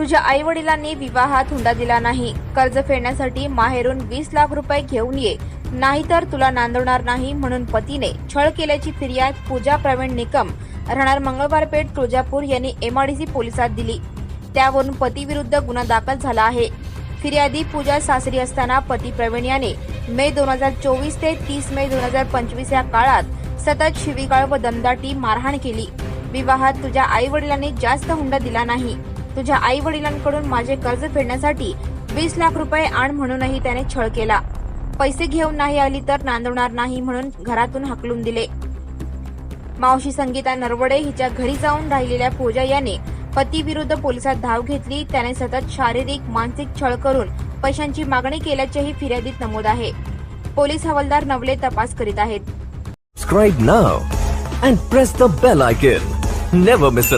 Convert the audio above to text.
तुझ्या आई वडिलांनी विवाहात हुंडा दिला नाही. कर्ज फेडण्यासाठी माहेरून वीस लाख रुपये घेऊन ये. नाहीतर तुला नांदवणार नाही म्हणून पतीने छळ केल्याची फिर्याद पूजा प्रवीण निकम राहणार मंगळवारपेठ तुळजापूर यांनी एमआरडीसी पोलिसात दिली. त्यावरून पतीविरुद्ध गुन्हा दाखल झाला आहे. फिर्यादी पूजा सासरी असताना पती प्रवीण याने मे दोन हजार चोवीस ते तीस मे दोन हजार पंचवीस या काळात सतत शिवीगाळ व दमदाटी मारहाण केली. विवाहात तुझ्या आई वडिलांनी जास्त हुंडा दिला नाही. तुझ्या आई वडिलांकडून माझे कर्ज फेडण्यासाठी वीस लाख रुपये आण म्हणूनही त्याने छळ केला पैसे घेऊन नाही आली तर नांदवणार नाही म्हणून घरातून हाकलून दिले मावशी संगीता नरवडे हिच्या घरी जाऊन राहिलेल्या पूजा याने पतीविरुद्ध पोलिसात धाव घेतली त्याने सतत शारीरिक मानसिक छळ करून पैशांची मागणी केल्याचेही फिर्यादीत नमूद आहे पोलीस हवालदार नवले तपास करीत आहेत Subscribe now and press the bell icon. Never miss.